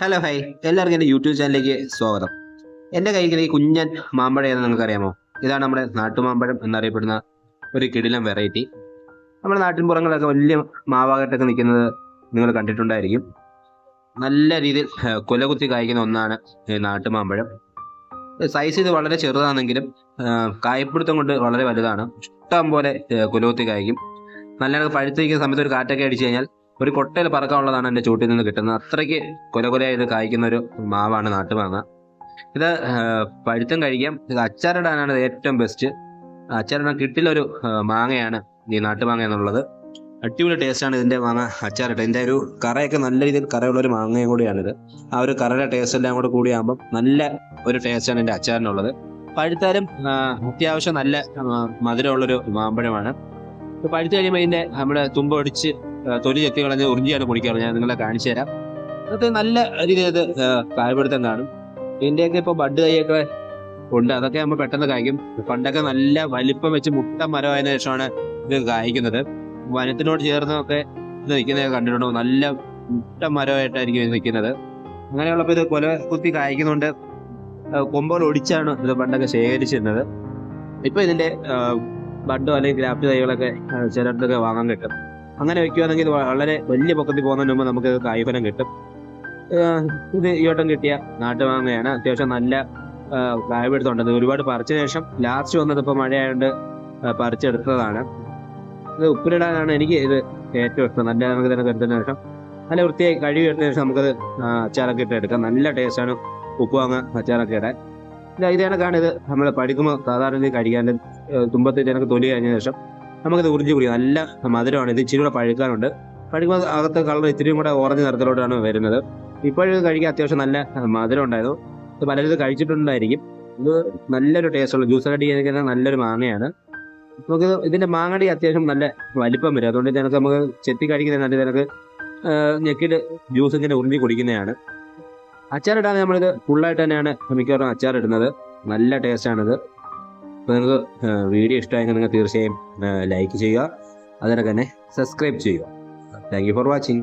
Hello high എല്ലാവർക്കും എന്റെ YouTube ചാനലിലേക്ക് സ്വാഗതം. എന്റെ കയ്യിൽ ഈ കുഞ്ഞൻ മാമ്പഴം എന്ന് നിങ്ങൾക്ക് അറിയാമോ ഇതാണ് നമ്മുടെ നാട്ടുമാമ്പഴം എന്നറിയപ്പെടുന്ന ഒരു കിടിലം വെറൈറ്റി നമ്മുടെ നാട്ടിൻ പുറങ്ങളൊക്കെ വലിയ മാവാകട്ടൊക്കെ നിൽക്കുന്നത് നിങ്ങൾ കണ്ടിട്ടുണ്ടായിരിക്കും. നല്ല രീതിയിൽ കൊലകുത്തി കായ്ക്കുന്ന ഒന്നാണ് ഈ നാട്ടുമാമ്പഴം. സൈസ് ഇത് വളരെ ചെറുതാണെങ്കിലും കായ്പിടുത്തം കൊണ്ട് വളരെ വലുതാണ്. ഇഷ്ടം പോലെ കുലകുത്തി കായ്ക്കും. നല്ല പഴുത്തിരിക്കുന്ന സമയത്ത് ഒരു കാറ്റൊക്കെ അടിച്ചു കഴിഞ്ഞാൽ ഒരു കൊട്ടയിൽ പറക്കാനുള്ളതാണ് എന്റെ ചൂട്ടിൽ നിന്ന് കിട്ടുന്നത്. അത്രയ്ക്ക് കൊല കൊലയായത് കായ്ക്കുന്ന ഒരു മാവാണ് നാട്ടുമാങ്ങ. ഇത് പഴുത്തും കഴിക്കാം. ഇത് അച്ചാറിടാനാണ് ഏറ്റവും ബെസ്റ്റ് അച്ചാറിടാൻ കിട്ടിലൊരു മാങ്ങയാണ് ഈ നാട്ടുമാങ്ങ എന്നുള്ളത്. അടിപൊളി ടേസ്റ്റാണ് ഇതിന്റെ മാങ്ങ അച്ചാറിട്ട് ഇതിന്റെ ഒരു കറയൊക്കെ നല്ല രീതിയിൽ കറയുള്ള ഒരു മാങ്ങയും കൂടിയാണിത്. ആ ഒരു കറയുടെ ടേസ്റ്റ് എല്ലാം കൂടെ കൂടിയാകുമ്പോൾ നല്ല ഒരു ടേസ്റ്റാണ് എന്റെ അച്ചാറിനുള്ളത്. പഴുത്താലും അത്യാവശ്യം നല്ല മധുരമുള്ളൊരു മാമ്പഴമാണ്. പഴുത്ത് കഴിയുമ്പോൾ ഇതിന്റെ നമ്മുടെ തുമ്പ ഒടിച്ച് തൊലി ചെത്തി കളഞ്ഞ് ഉറിഞ്ചിയാണ് കുടിക്കാറ് ഞാൻ നിങ്ങളെ കാണിച്ചു തരാം. അതൊക്കെ നല്ല രീതിയിൽ അത് കായപിടുത്തം കാണും. ഇതിന്റെയൊക്കെ ഇപ്പൊ ബഡ് കൈയൊക്കെ ഉണ്ട്. അതൊക്കെ നമ്മൾ പെട്ടെന്ന് കായ്ക്കും. പണ്ടൊക്കെ നല്ല വലിപ്പം വെച്ച് മുട്ട മരമായതിനു ശേഷമാണ് ഇത് കായ്ക്കുന്നത്. വനത്തിനോട് ചേർന്നൊക്കെ ഇത് നിൽക്കുന്നത് കണ്ടിട്ടുണ്ടോ? നല്ല മുട്ട മരമായിട്ടായിരിക്കും ഇത് നിൽക്കുന്നത്. അങ്ങനെയുള്ളപ്പോൾ ഇത് കൊല കുത്തി കായ്ക്കുന്നുണ്ട്. കൊമ്പുകൾ ഒടിച്ചാണ് ഇത് പണ്ടൊക്കെ ശേഖരിച്ചിരുന്നത്. ഇപ്പൊ ഇതിന്റെ ബഡോ അല്ലെങ്കിൽ ഗ്രാഫ്റ്റ് തൈകളൊക്കെ ചിലടത്തൊക്കെ വാങ്ങാൻ കിട്ടും. അങ്ങനെ വെക്കുകയാണെങ്കിൽ വളരെ വലിയ പൊക്കത്തിൽ പോകുന്നതിന് മുമ്പ് നമുക്ക് കായ്ഫലം കിട്ടും. ഇത് ഈ വട്ടം കിട്ടിയ നാട്ടുമാങ്ങയാണ് അത്യാവശ്യം നല്ല കായ്പെടുത്തുണ്ട് ഒരുപാട് പറിച്ച ശേഷം ലാസ്റ്റ് വന്നത് ഇപ്പോൾ മഴയായതുകൊണ്ട് പറിച്ചെടുത്തതാണ്. ഇത് ഉപ്പിലിടാനാണ് എനിക്ക് ഇത് ഏറ്റവും ഇഷ്ടം. നല്ല നമുക്ക് തന്നെ കരുതുന്ന ശേഷം നല്ല വൃത്തിയായി കഴുകി എടുത്തതിന് ശേഷം നമുക്കത് അച്ചാറൊക്കെ ഇട്ട് എടുക്കാം. നല്ല ടേസ്റ്റാണ് ഉപ്പ് വാങ്ങാൻ അച്ചാറൊക്കെ ഇടാൻ. ഇത് ഇത് നമ്മൾ പഠിക്കുമ്പോൾ സാധാരണ കഴിക്കാന്റെ കഴിക്കാൻ തുമ്പത്ത് ഇതിനൊക്കെ തൊലി കഴിഞ്ഞ ശേഷം നമുക്കിത് ഉറിഞ്ചി കുടിക്കാം. നല്ല മധുരമാണ്. ഇത് ഇച്ചിരി കൂടെ പഴുക്കാനുണ്ട്. പഴുക്കുമ്പോൾ അകത്ത് കളർ ഇത്തിരിയും കൂടെ ഓറഞ്ച് നിറത്തിലോട്ടാണ് വരുന്നത്. ഇപ്പോഴും കഴിക്കാൻ അത്യാവശ്യം നല്ല മധുരം ഉണ്ടായിരുന്നു. ഇത് പലരും കഴിച്ചിട്ടുണ്ടായിരിക്കും. ഇത് നല്ലൊരു ടേസ്റ്റുള്ള ജ്യൂസ് അടി കഴിക്കുന്ന നല്ലൊരു മാങ്ങയാണ്. നമുക്ക് ഇതിന്റെ മാങ്ങടി അത്യാവശ്യം നല്ല വലിപ്പം വരും. അതുകൊണ്ട് ഇതിനകത്ത് നമുക്ക് ചെത്തി കഴിക്കുന്ന ഞെക്കിട്ട് ജ്യൂസ് ഇങ്ങനെ ഉറിഞ്ഞി കുടിക്കുന്നതാണ്. അച്ചാറിടാൻ നമ്മളിത് ഫുള്ളായിട്ട് തന്നെയാണ് മിക്കവാറും അച്ചാറിടുന്നത്. നല്ല ടേസ്റ്റാണിത് അപ്പോൾ നിങ്ങൾക്ക് വീഡിയോ ഇഷ്ടമായെങ്കിൽ നിങ്ങൾ തീർച്ചയായും ലൈക്ക് ചെയ്യുക. അതിനൊക്കെ തന്നെ സബ്സ്ക്രൈബ് ചെയ്യുക. Thank you for watching